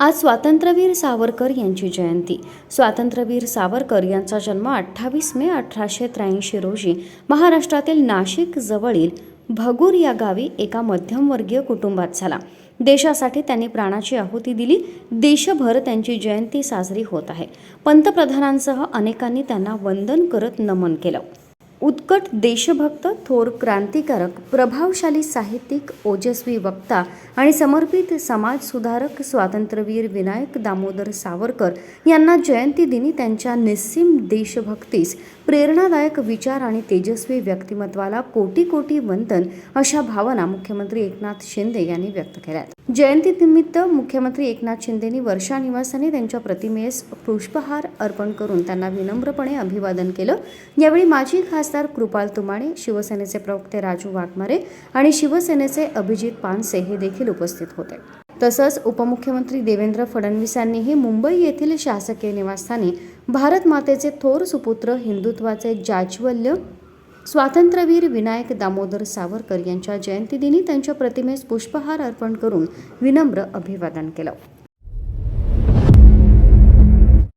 आज स्वातंत्र्यवीर सावरकर यांची जयंती. स्वातंत्र्यवीर सावरकर यांचा जन्म अठ्ठावीस मे अठराशे त्र्याऐंशी रोजी महाराष्ट्रातील नाशिक जवळील भगूर या गावी एका मध्यमवर्गीय कुटुंबात झाला. देशासाठी त्यांनी प्राणाची आहुती दिली. देशभर त्यांची जयंती साजरी होत आहे. पंतप्रधानांसह अनेकांनी त्यांना वंदन करत नमन केलं. उत्कट देशभक्त थोर क्रांतिकारक प्रभावशाली साहित्यिक ओजस्वी वक्ता आणि समर्पित समाजसुधारक स्वातंत्र्यवीर विनायक दामोदर सावरकर यांना जयंतीदिनी त्यांच्या निस्सीम देशभक्तीस प्रेरणादायक विचार आणि तेजस्वी व्यक्तिमत्वाला कोटी कोटी वंदन अशा भावना मुख्यमंत्री एकनाथ शिंदे यांनी व्यक्त केल्या आहेत जयंतीनिमित्त मुख्यमंत्री एकनाथ शिंदेनी वर्षा निवासाने त्यांच्या प्रतिमेस पुष्पहार अर्पण करून त्यांना विनम्रपणे अभिवादन केलं. यावेळी माजी खासदार कृपाल तुमाणे शिवसेनेचे प्रवक्ते राजू वाघमारे आणि शिवसेनेचे अभिजित पानसे हे देखील उपस्थित होते. तसंच उपमुख्यमंत्री देवेंद्र फडणवीसांनीही मुंबई येथील शासकीय निवासस्थानी भारत मातेचे थोर सुपुत्र हिंदुत्वाचे जाज्वल्य स्वातंत्र्यवीर विनायक दामोदर सावरकर यांच्या जयंतीदिनी त्यांच्या प्रतिमेस पुष्पहार अर्पण करून विनम्र अभिवादन केलं.